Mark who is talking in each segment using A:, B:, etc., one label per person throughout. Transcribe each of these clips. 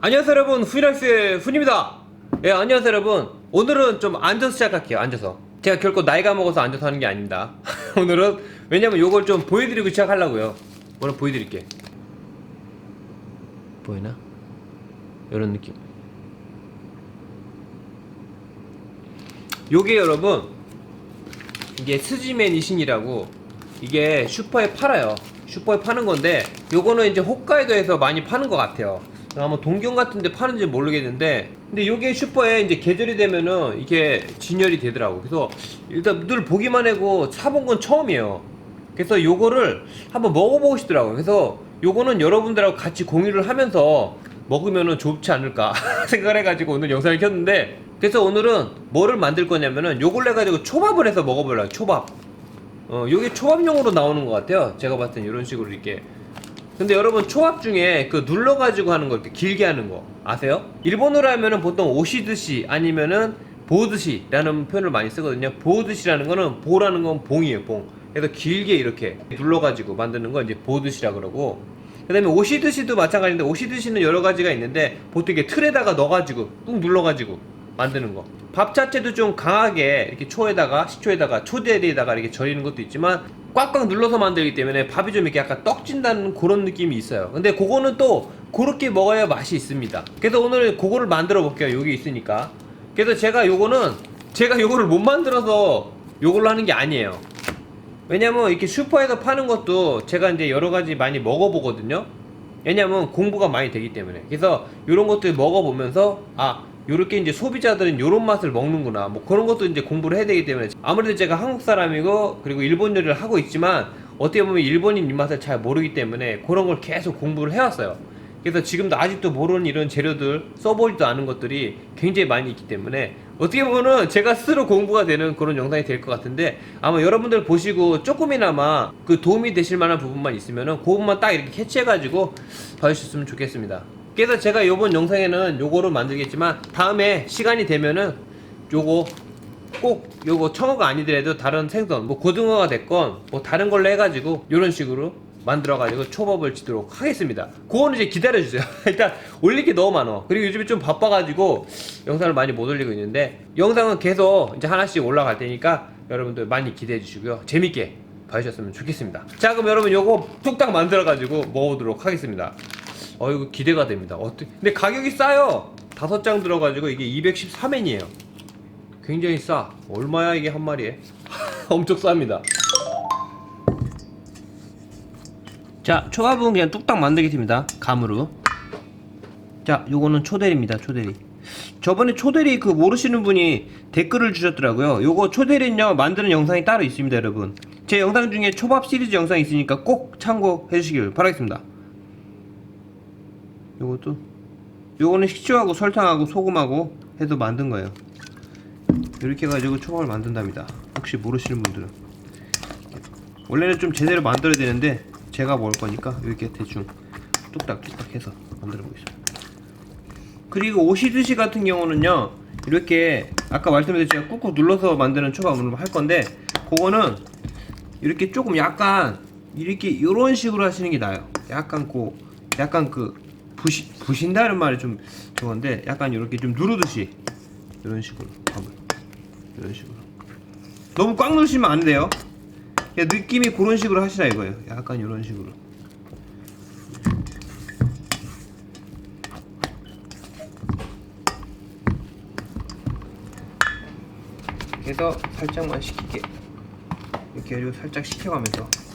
A: 안녕하세요 여러분. 후이락스의 훈입니다. 예 안녕하세요 여러분. 오늘은 좀 앉아서 시작할게요. 앉아서. 제가 결코 나이가 먹어서 앉아서 하는 게 아닙니다. 오늘은 왜냐면 요걸 좀 보여드리고 시작하려고요. 오늘 보여드릴게. 보이나? 이런 느낌. 요게 여러분 이게 스지메니신이라고 이게 슈퍼에 팔아요. 슈퍼에 파는 건데 요거는 이제 홋카이도에서 많이 파는 것 같아요 아마 동경 같은데 파는지 모르겠는데 근데 요게 슈퍼에 이제 계절이 되면은 이게 진열이 되더라고. 그래서 일단 늘 보기만 하고 사본 건 처음이에요. 그래서 요거를 한번 먹어보고 싶더라고요. 그래서 요거는 여러분들하고 같이 공유를 하면서 먹으면은 좋지 않을까 생각을 해가지고 오늘 영상을 켰는데 그래서 오늘은 뭐를 만들 거냐면은 요걸 해가지고 초밥을 해서 먹어보려고 초밥. 어 요게 초밥용으로 나오는 것 같아요. 제가 봤을 땐 이런 식으로 이렇게 근데 여러분 초밥 중에 그 눌러가지고 하는 거 이렇게 길게 하는 거 아세요? 일본어로 하면은 보통 오시드시 아니면은 보드시라는 표현을 많이 쓰거든요. 보드시라는 거는 보라는 건 봉이에요, 봉. 그래서 길게 이렇게 눌러가지고 만드는 거 이제 보드시라 그러고. 그 다음에 오시드시도 마찬가지인데 오시드시는 여러 가지가 있는데 보통 이게 틀에다가 넣어가지고 꾹 눌러가지고 만드는 거. 밥 자체도 좀 강하게 이렇게 초에다가 식초에다가 초대에다가 이렇게 절이는 것도 있지만 꽉꽉 눌러서 만들기 때문에 밥이 좀 이렇게 약간 떡진다는 그런 느낌이 있어요. 근데 그거는 또 그렇게 먹어야 맛이 있습니다. 그래서 오늘 그거를 만들어 볼게요. 여기 있으니까. 그래서 제가 요거는 제가 요거를 못 만들어서 요걸로 하는 게 아니에요. 왜냐면 이렇게 슈퍼에서 파는 것도 제가 이제 여러 가지 많이 먹어보거든요. 왜냐면 공부가 많이 되기 때문에. 그래서 이런 것들 먹어보면서 아 요렇게 이제 소비자들은 요런 맛을 먹는구나. 뭐 그런 것도 이제 공부를 해야 되기 때문에 아무래도 제가 한국 사람이고 그리고 일본 요리를 하고 있지만 어떻게 보면 일본인 입맛을 잘 모르기 때문에 그런 걸 계속 공부를 해왔어요. 그래서 지금도 아직도 모르는 이런 재료들 써보지도 않은 것들이 굉장히 많이 있기 때문에 어떻게 보면은 제가 스스로 공부가 되는 그런 영상이 될 것 같은데 아마 여러분들 보시고 조금이나마 그 도움이 되실 만한 부분만 있으면은 그 부분만 딱 이렇게 캐치해 가지고 봐주셨으면 좋겠습니다. 그래서 제가 요번 영상에는 요거를 만들겠지만 다음에 시간이 되면은 요거 꼭 요거 청어가 아니더라도 다른 생선 뭐 고등어가 됐건 뭐 다른 걸로 해가지고 요런 식으로 만들어가지고 초밥을 짓도록 하겠습니다. 그거는 이제 기다려주세요. 일단 올릴 게 너무 많아. 그리고 요즘에 좀 바빠가지고 영상을 많이 못 올리고 있는데 영상은 계속 이제 하나씩 올라갈 테니까 여러분들 많이 기대해 주시고요. 재밌게 봐주셨으면 좋겠습니다. 자 그럼 여러분 요거 뚝딱 만들어가지고 먹어보도록 하겠습니다 어 이거 기대가 됩니다 어떻게 근데 가격이 싸요 다섯 장 들어가지고 이게 213엔이에요 굉장히 싸. 얼마야 이게 한 마리에? 엄청 쌉니다. 자, 초밥은 그냥 뚝딱 만들게 됩니다. 감으로. 자, 요거는 초대리입니다. 초대리. 저번에 초대리 그 모르시는 분이 댓글을 주셨더라고요. 요거 초대리는요 만드는 영상이 따로 있습니다, 여러분. 제 영상 중에 초밥 시리즈 영상이 있으니까 꼭 참고해 주시길 바라겠습니다. 요것도 요거는 식초하고 설탕하고 소금하고 해서 만든 거예요. 이렇게 해가지고 초밥을 만든답니다. 혹시 모르시는 분들은 원래는 좀 제대로 만들어야 되는데 제가 먹을 거니까 이렇게 대충 뚝딱뚝딱 해서 만들어 보겠습니다. 그리고 오시드시 같은 경우는요 이렇게 아까 말씀드렸지만 꾹꾹 눌러서 만드는 초밥을 할 건데 그거는 이렇게 조금 약간 이렇게 이런 식으로 하시는 게 나아요. 약간 그 약간 그 부시 부신다는 말이 좀 그건데 약간 이렇게 좀 누르듯이 이런 식으로 밥을 이런 식으로 너무 꽉 누르시면 안 돼요. 느낌이 그런 식으로 하시라 이거예요. 약간 이런 식으로. 그래서 살짝만 식히게 이렇게 해가지고 살짝 식혀가면서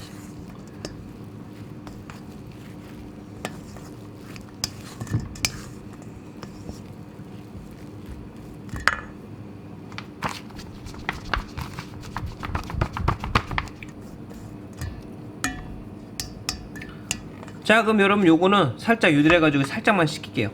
A: 자 그럼 여러분 요거는 살짝 유들해 가지고 살짝만 식힐게요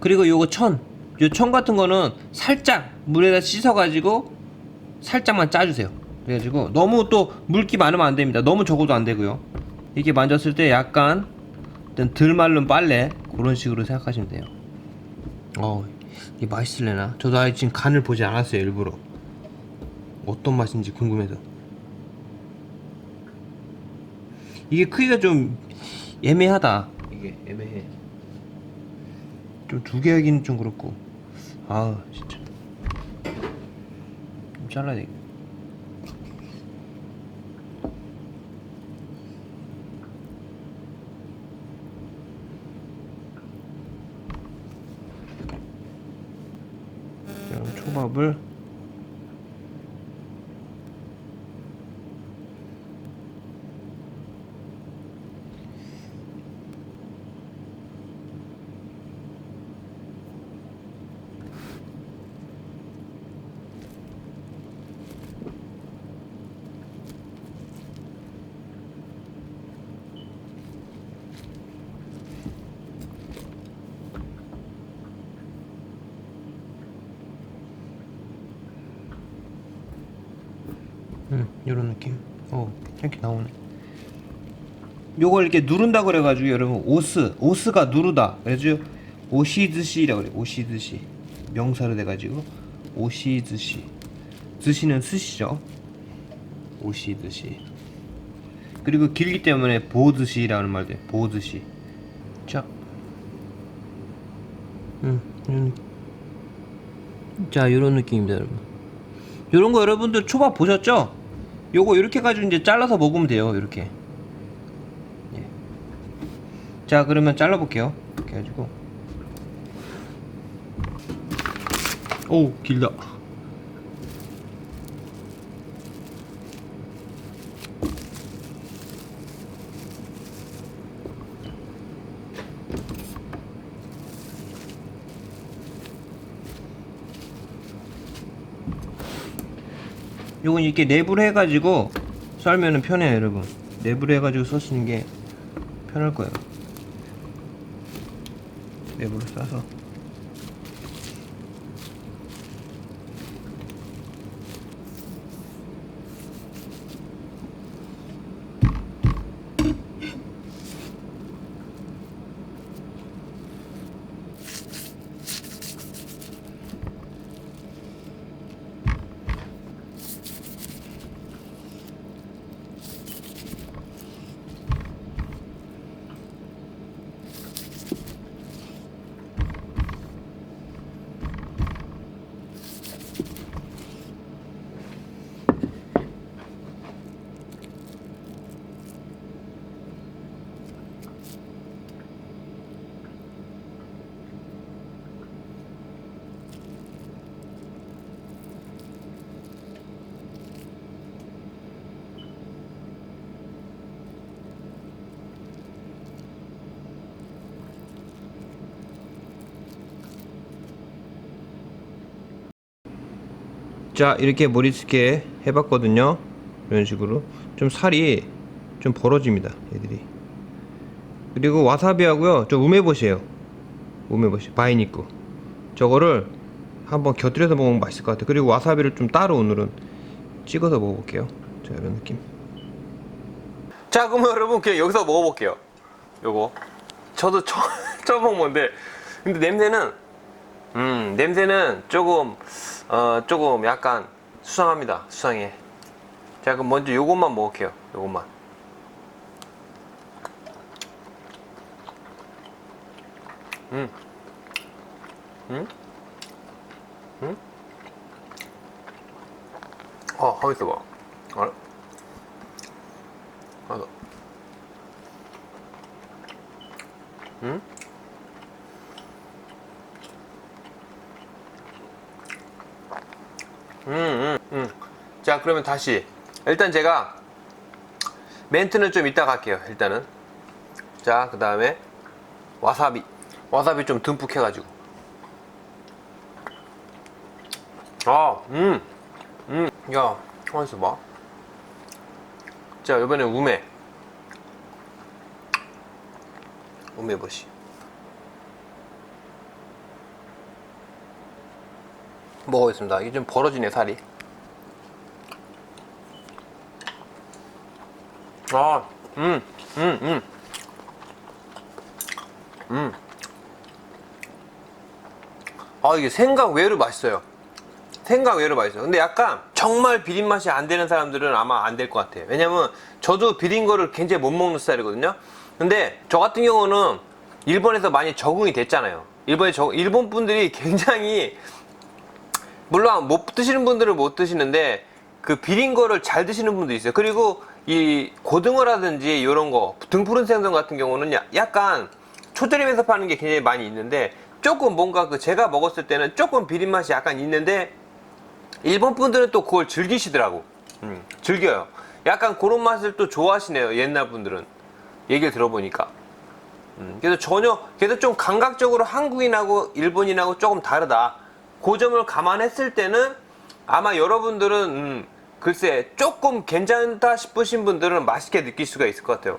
A: 그리고 요거 천, 요 천 같은 거는 살짝 물에다 씻어가지고 살짝만 짜주세요. 그래가지고 너무 또 물기 많으면 안 됩니다. 너무 적어도 안 되고요. 이렇게 만졌을 때 약간 덜 마른 빨래 그런 식으로 생각하시면 돼요. 어, 이게 맛있을래나? 저도 아직 지금 간을 보지 않았어요 일부러. 어떤 맛인지 궁금해서. 이게 크기가 좀 애매하다. 이게 애매해. 좀 두 개 하기는 좀 그렇고. 아 진짜. 좀 잘라야 돼. 그럼 초밥을 음, 이런 느낌. 어, 이렇게 나오네. 요걸 이렇게 누른다 그래가지고 여러분 오스 오스가 누르다. 그래가지고 오시드시라고 그래 오시드시. 명사로 돼가지고 오시드시. 드시는 스시죠. 오시드시. 그리고 길기 때문에 보드시라는 말도 해 보드시. 자. 음, 이런 자 이런 느낌입니다 여러분. 요런 거 여러분들 초밥 보셨죠? 요거 이렇게 가지고 이제 잘라서 먹으면 돼요 이렇게. 예. 자 그러면 잘라 볼게요. 이렇게 해가지고. 오 길다 요건 이렇게 랩을 해가지고 썰면은 편해요 여러분. 랩을 해가지고 써시는 게 편할 거예요. 랩으로 싸서 자 이렇게 머리스게 해봤거든요. 이런 식으로. 좀 살이 좀 벌어집니다 얘들이. 그리고 와사비 하고요. 좀 우메보시에요. 우메보시 바이니쿠. 저거를 한번 곁들여서 먹으면 맛있을 것 같아요. 그리고 와사비를 좀 따로 오늘은 찍어서 먹어볼게요. 자 이런 느낌. 자 그럼 여러분 그냥 여기서 먹어볼게요. 요거. 저도 처음, 처음 먹은 건데. 근데 냄새는 음 냄새는 조금 어 조금 약간 수상합니다 수상해 자 그럼 먼저 요것만 먹을게요 요것만 음 음? 음? 어, 하고 있어 봐. 어? 하나 더. 음? 음, 음, 음. 자, 그러면 다시. 일단 제가 멘트는 좀 이따 갈게요. 일단은. 자, 그 다음에 와사비. 와사비 좀 듬뿍 해가지고. 아, 음, 음, 야, 가만 있어 봐. 자, 이번에 우메. 우메버시. 먹어보겠습니다. 이게 좀 벌어지네, 살이. 아, 음, 음, 음. 음. 아 이게 생각 외로 맛있어요. 생각 외로 맛있어요. 근데 약간 정말 비린 맛이 안 되는 사람들은 아마 안 될 것 같아요. 왜냐면 저도 비린 거를 굉장히 못 먹는 스타일이거든요. 근데 저 같은 경우는 일본에서 많이 적응이 됐잖아요. 일본에 저 일본 분들이 굉장히 물론 못 드시는 분들은 못 드시는데 그 비린 거를 잘 드시는 분도 있어요. 그리고 이 고등어라든지 이런 거 등푸른 생선 같은 경우는 야- 약간 초절임에서 파는 게 굉장히 많이 있는데 조금 뭔가 그 제가 먹었을 때는 조금 비린 맛이 약간 있는데 일본 분들은 또 그걸 즐기시더라고. 음, 즐겨요. 약간 그런 맛을 또 좋아하시네요. 옛날 분들은 얘기를 들어보니까. 음, 그래서 전혀 그래서 좀 감각적으로 한국인하고 일본인하고 조금 다르다. 그 점을 감안했을 때는 아마 여러분들은 음, 글쎄 조금 괜찮다 싶으신 분들은 맛있게 느낄 수가 있을 것 같아요.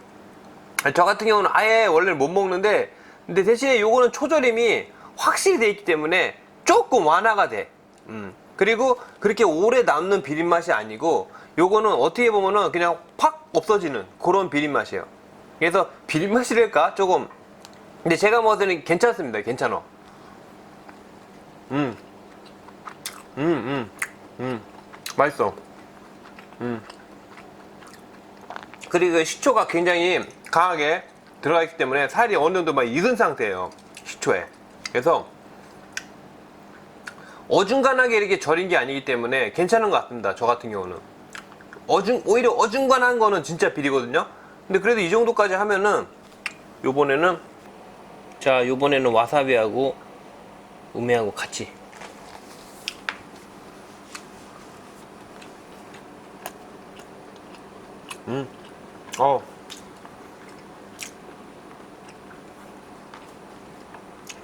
A: 저 같은 경우는 아예 원래 못 먹는데 근데 대신에 요거는 초절임이 확실히 돼 있기 때문에 조금 완화가 돼. 음. 그리고 그렇게 오래 남는 비린 맛이 아니고 요거는 어떻게 보면은 그냥 팍 없어지는 그런 비린 맛이에요. 그래서 비린 맛이랄까 조금 근데 제가 때는 괜찮습니다. 괜찮아. 음. 음, 음. 음. 맛있어. 음. 그리고 식초가 굉장히 강하게 들어가 있기 때문에 살이 어느 정도 막 익은 상태예요. 식초에. 그래서 어중간하게 이렇게 절인 게 아니기 때문에 괜찮은 것 같습니다. 저 같은 경우는. 어중, 오히려 어중간한 거는 진짜 비리거든요. 근데 그래도 이 정도까지 하면은 요번에는 자, 요번에는 와사비하고 우메하고 같이 음. 어.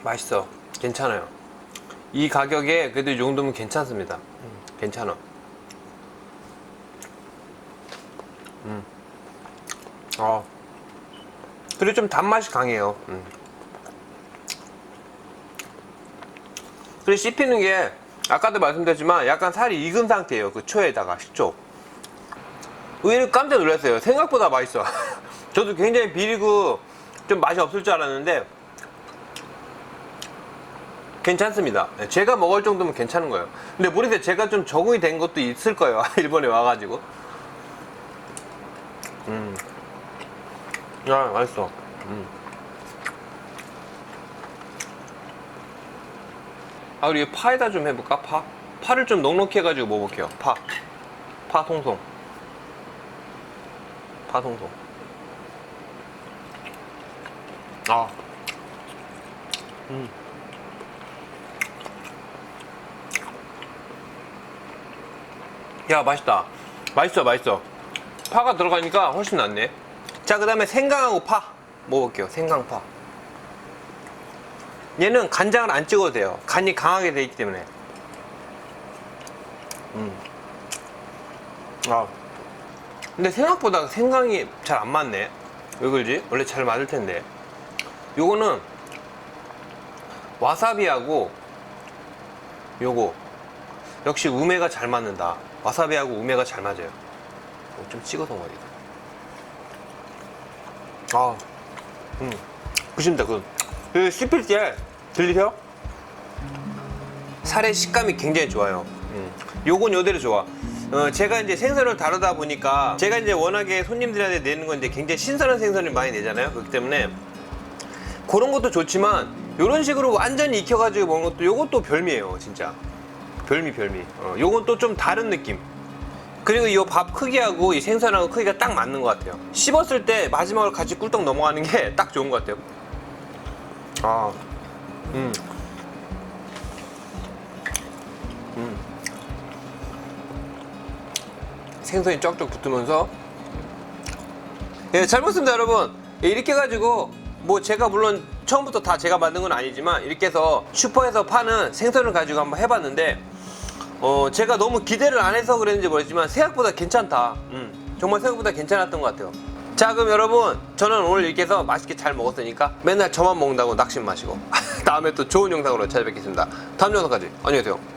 A: 맛있어. 괜찮아요. 이 가격에 그래도 이 정도면 괜찮습니다. 음, 괜찮아. 음. 어. 그리고 좀 단맛이 강해요. 음. 그리고 씹히는 게 아까도 말씀드렸지만 약간 살이 익은 상태예요. 그 초에다가 식초. 의외로 깜짝 놀랐어요. 생각보다 맛있어. 저도 굉장히 비리고 좀 맛이 없을 줄 알았는데 괜찮습니다. 네, 제가 먹을 정도면 괜찮은 거예요. 근데 모르겠어요. 제가 좀 적응이 된 것도 있을 거예요. 일본에 와가지고. 음. 야, 맛있어. 음. 아, 우리 파에다 좀 해볼까? 파? 파를 좀 넉넉히 해가지고 먹어볼게요. 파. 파 송송. 파송송. 아. 음. 야, 맛있다. 맛있어, 맛있어. 파가 들어가니까 훨씬 낫네. 자, 그 다음에 생강하고 파. 먹어볼게요. 생강파. 얘는 간장을 안 찍어도 돼요. 간이 강하게 돼 있기 때문에. 음. 아. 근데 생각보다 생강이 잘 안 맞네. 왜 그러지? 원래 잘 맞을 텐데. 요거는 와사비하고 요거 역시 우메가 잘 맞는다. 와사비하고 우메가 잘 맞아요. 어, 좀 찍어서 먹어야겠다. 아, 음, 그십니다. 그, 그 씹힐 때 들리세요? 살의 식감이 굉장히 좋아요. 음. 요건 요대로 좋아. 어, 제가 이제 생선을 다루다 보니까 제가 이제 워낙에 손님들한테 내는 건 이제 굉장히 신선한 생선을 많이 내잖아요. 그렇기 때문에 그런 것도 좋지만 이런 식으로 완전히 익혀가지고 먹는 것도 요것도 별미예요, 진짜. 별미 별미. 어, 요건 또 좀 다른 느낌. 그리고 이 밥 크기하고 이 생선하고 크기가 딱 맞는 것 같아요. 씹었을 때 마지막으로 같이 꿀떡 넘어가는 게 딱 좋은 것 같아요. 아, 음. 음. 생선이 쩍쩍 붙으면서 예, 잘 먹습니다, 여러분. 예, 이렇게 해가지고 뭐 제가 물론 처음부터 다 제가 만든 건 아니지만 이렇게 해서 슈퍼에서 파는 생선을 가지고 한번 해봤는데 어 제가 너무 기대를 안 해서 그랬는지 모르겠지만 생각보다 괜찮다. 음, 정말 생각보다 괜찮았던 것 같아요. 자 그럼 여러분 저는 오늘 이렇게 해서 맛있게 잘 먹었으니까 맨날 저만 먹는다고 낙심 마시고 다음에 또 좋은 영상으로 찾아뵙겠습니다. 다음 영상까지 안녕히 계세요.